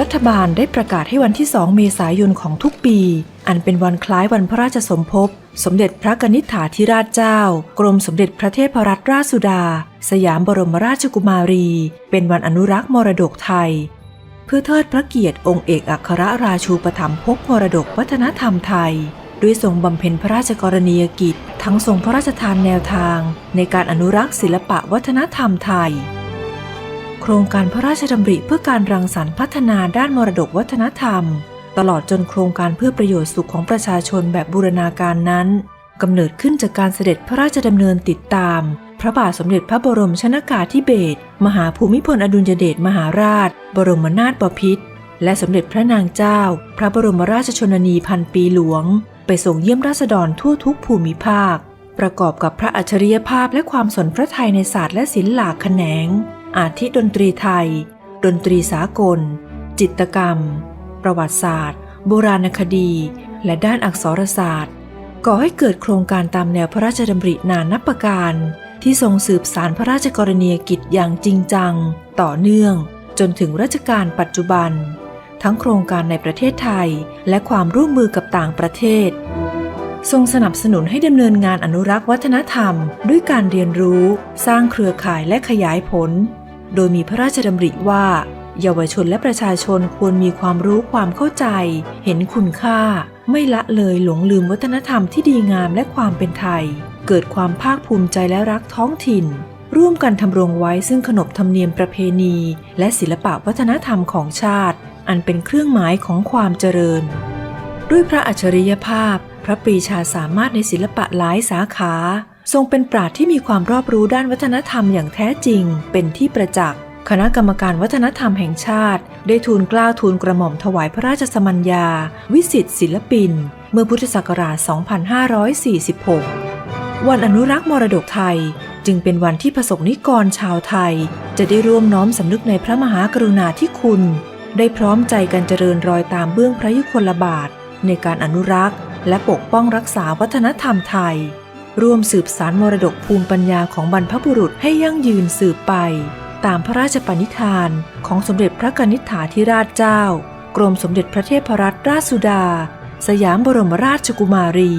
รัฐบาลได้ประกาศให้วันที่ 2 เมษายนของทุกปี อันเป็นวันคล้ายวันพระราชสมภพ สมเด็จพระกนิษฐาธิราชเจ้า กรมสมเด็จพระเทพรัตนราชสุดา สยามบรมราชกุมารี เป็นวันอนุรักษ์มรดกไทย เพื่อเทิดพระเกียรติองค์เอกอัครราชูปถัมภกมรดกวัฒนธรรมไทย ด้วยทรงบำเพ็ญพระราชกรณียกิจ ทั้งทรงพระราชทานแนวทาง ในการอนุรักษ์ศิลปะวัฒนธรรมไทย โครงการพระราชดำริเพื่อการรังสรรค์พัฒนาด้านมรดกวัฒนธรรม ตลอดจนโครงการเพื่อประโยชน์สุขของประชาชนแบบบูรณาการนั้นกำเนิดขึ้นจากการเสด็จพระราชดำเนินติดตาม พระบาทสมเด็จพระบรมชนากาธิเบศรมหาภูมิพลอดุลยเดชมหาราช บรมนาถบพิตรและสมเด็จพระนางเจ้า พระบรมราชชนนีพันปีหลวง ไปส่งเยี่ยมราษฎรทั่วทุกภูมิภาค ประกอบกับพระอัจฉริยภาพและความสนพระทัยในศาสตร์และศิลป์หลากแขนง อาทิดนตรีไทย ดนตรีสากล จิตกรรม ประวัติศาสตร์ โบราณคดี และด้านอักษรศาสตร์ ก่อให้เกิดโครงการตามแนวพระราชดำรินานนับประการ ที่ทรงสืบสารพระราชกรณียกิจอย่างจริงจัง ต่อเนื่อง จนถึงรัชกาลปัจจุบัน ทั้งโครงการในประเทศไทย และความร่วมมือกับต่างประเทศทรงสนับสนุนให้ดำเนินงานอนุรักษ์วัฒนธรรม ด้วยการเรียนรู้ สร้างเครือข่ายและขยายผล โดยมีพระราชดำริว่า เยาวชนและประชาชนควรมีความรู้ความเข้าใจ เห็นคุณค่า ไม่ละเลยหลงลืมวัฒนธรรมที่ดีงามและความเป็นไทย เกิดความภาคภูมิใจและรักท้องถิ่น ร่วมกันทำรงไว้ซึ่งขนบธรรมเนียมประเพณี และศิลปะวัฒนธรรมของชาติ อันเป็นเครื่องหมายของความเจริญ ด้วยพระอัจฉริยภาพ พระปรีชาสามารถในศิลปะหลายสาขา ทรงเป็นปราชญ์ที่มีความรอบรู้ด้านวัฒนธรรมอย่างแท้จริง เป็นที่ประจักษ์คณะกรรมการวัฒนธรรมแห่งชาติ ได้ทูลกล้าทูลกระหม่อมถวายพระราชสมัญญา วิสิตศิลปิน เมื่อพุทธศักราช 2546 วันอนุรักษ์มรดกไทย จึงเป็นวันที่ประสบนิกรชาวไทย จะได้ร่วมน้อมสำนึกในพระมหากรุณาธิคุณ ได้พร้อมใจกันเจริญรอยตามเบื้องพระยุคลบาท ในการอนุรักษ์ และปกป้องรักษาวัฒนธรรมไทย ร่วมสืบสารมรดกภูมิปัญญาของบรรพบุรุษให้ยั่งยืนสืบไป ตามพระราชปณิธานของสมเด็จพระกนิษฐาธิราชเจ้า กรมสมเด็จพระเทพรัตนราชสุดา สยามบรมราชกุมารี